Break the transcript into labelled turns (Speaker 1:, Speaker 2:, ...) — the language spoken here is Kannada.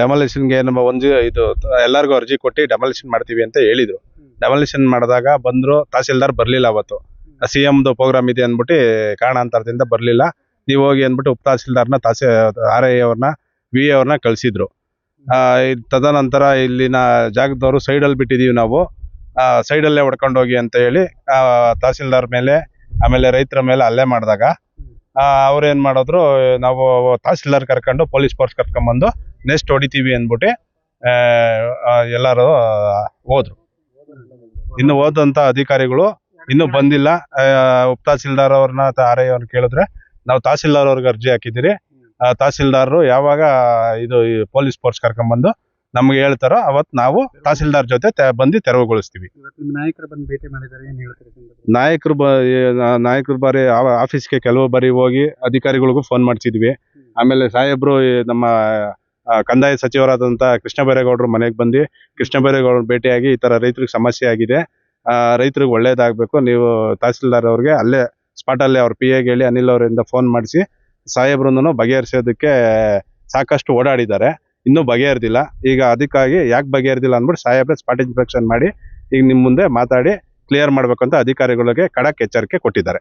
Speaker 1: ಡೆಮಾಲಿಷನ್ಗೆ ನಮ್ಮ ಒಂದು ಇದು, ಎಲ್ಲರಿಗೂ ಅರ್ಜಿ ಕೊಟ್ಟು ಡೆಮಾಲಿಷನ್ ಮಾಡ್ತೀವಿ ಅಂತ ಹೇಳಿದ್ರು. ಡೆಮಾಲಿಷನ್ ಮಾಡಿದಾಗ ಬಂದ್ರು, ತಹಸೀಲ್ದಾರ್ ಬರಲಿಲ್ಲ ಅವತ್ತು. ಸಿ ಎಮ್ದು ಪ್ರೋಗ್ರಾಮ್ ಇದೆ ಅಂದ್ಬಿಟ್ಟು ಕಾರಣಾಂತರದಿಂದ ಬರಲಿಲ್ಲ. ನೀವು ಹೋಗಿ ಅಂದ್ಬಿಟ್ಟು ಉಪ ತಹಸೀಲ್ದಾರ್ನ, ತಹಸೀ ಆರ್ ಐ ಅವ್ರನ್ನ ವಿ ಅವ್ರನ್ನ ಕಳಿಸಿದ್ರು. ತದನಂತರ ಇಲ್ಲಿನ ಜಾಗದವರು ಸೈಡಲ್ಲಿ ಬಿಟ್ಟಿದೀವಿ ನಾವು. ಸೈಡಲ್ಲೇ ಹೊಡ್ಕೊಂಡು ಹೋಗಿ ಅಂತ ಹೇಳಿ ತಹಸೀಲ್ದಾರ್ ಮೇಲೆ, ಆಮೇಲೆ ರೈತರ ಮೇಲೆ ಹಲ್ಲೆ ಮಾಡಿದಾಗ ಅವ್ರೇನ್ ಮಾಡಿದ್ರು, ನಾವು ತಹಸೀಲ್ದಾರ್ ಕರ್ಕೊಂಡು ಪೊಲೀಸ್ ಫೋರ್ಸ್ ಕರ್ಕೊಂಡ್ಬಂದು ನೆಕ್ಸ್ಟ್ ಹೊಡಿತೀವಿ ಅಂದ್ಬಿಟ್ಟು ಎಲ್ಲರೂ ಹೋದ್ರು. ಇನ್ನು ಹೋದಂತ ಅಧಿಕಾರಿಗಳು ಇನ್ನೂ ಬಂದಿಲ್ಲ. ಉಪ ತಹಸೀಲ್ದಾರ್ ಅವ್ರನ್ನ ಅವ್ರನ್ನ ಕೇಳಿದ್ರೆ, ನಾವು ತಹಸೀಲ್ದಾರ್ ಅವ್ರಿಗೆ ಅರ್ಜಿ ಹಾಕಿದ್ದೀರಿ. ತಹಸೀಲ್ದಾರರು ಯಾವಾಗ ಇದು ಪೊಲೀಸ್ ಫೋರ್ಸ್ ಕರ್ಕೊಂಡ್ಬಂದು ನಮ್ಗೆ ಹೇಳ್ತಾರೋ ಅವತ್ತು ನಾವು ತಹಸೀಲ್ದಾರ್ ಜೊತೆ ತೆ- ಬಂದು ತೆರವುಗೊಳಿಸ್ತೀವಿ.
Speaker 2: ನಿಮ್ಮ ನಾಯಕರು ಬಂದು ಭೇಟಿ ಮಾಡಿದ್ದಾರೆ ಏನ್ ಹೇಳ್ತಾರೆ
Speaker 1: ನಾಯಕರು ಬ ನಾಯಕರು ಬಾರಿ ಆ- ಆಫೀಸ್ಗೆ ಕೆಲವು ಬಾರಿ ಹೋಗಿ ಅಧಿಕಾರಿಗಳಿಗೂ ಫೋನ್ ಮಾಡ್ತಿದ್ವಿ. ಆಮೇಲೆ ಸಾಹೇಬ್ರು ಈ ನಮ್ಮ ಆ, ಕಂದಾಯ ಸಚಿವರಾದಂತ ಕೃಷ್ಣ ಬೈರೇಗೌಡರು ಮನೆಗೆ ಬಂದು ಕೃಷ್ಣ ಬೈರೇಗೌಡರು ಭೇಟಿಯಾಗಿ ಈ ತರ ರೈತರಿಗೆ ಸಮಸ್ಯೆ ಆಗಿದೆ. ಆ, ರೈತರಿಗೆ ಒಳ್ಳೇದಾಗಬೇಕು. ನೀವು ತಹಸೀಲ್ದಾರ್ ಅವ್ರಿಗೆ ಅಲ್ಲೇ ಸ್ಪಾಟ್ ಅಲ್ಲೇ ಅವ್ರ ಪಿ ಎಗೆ ಹೇಳಿ ಅನಿಲ್ ಅವರಿಂದ ಫೋನ್ ಮಾಡಿಸಿ ಸಾಹೇಬ್ರನ್ನು ಬಗೆಹರಿಸೋದಕ್ಕೆ ಸಾಕಷ್ಟು ಓಡಾಡಿದ್ದಾರೆ. ಇನ್ನೂ ಬಗೆಹರಿದಿಲ್ಲ. ಈಗ ಅದಕ್ಕಾಗಿ ಯಾಕೆ ಬಗೆಹರಿದಿಲ್ಲ ಅಂದ್ಬಿಟ್ಟು ಸಾಹೇಬ್ರೆ ಸ್ಪಾಟ್ ಇನ್ಸ್ಪೆಕ್ಷನ್ ಮಾಡಿ ಈಗ ನಿಮ್ಮ ಮುಂದೆ ಮಾತಾಡಿ ಕ್ಲಿಯರ್ ಮಾಡಬೇಕಂತ ಅಧಿಕಾರಿಗಳಿಗೆ ಖಡಕ್ ಎಚ್ಚರಿಕೆ ಕೊಟ್ಟಿದ್ದಾರೆ.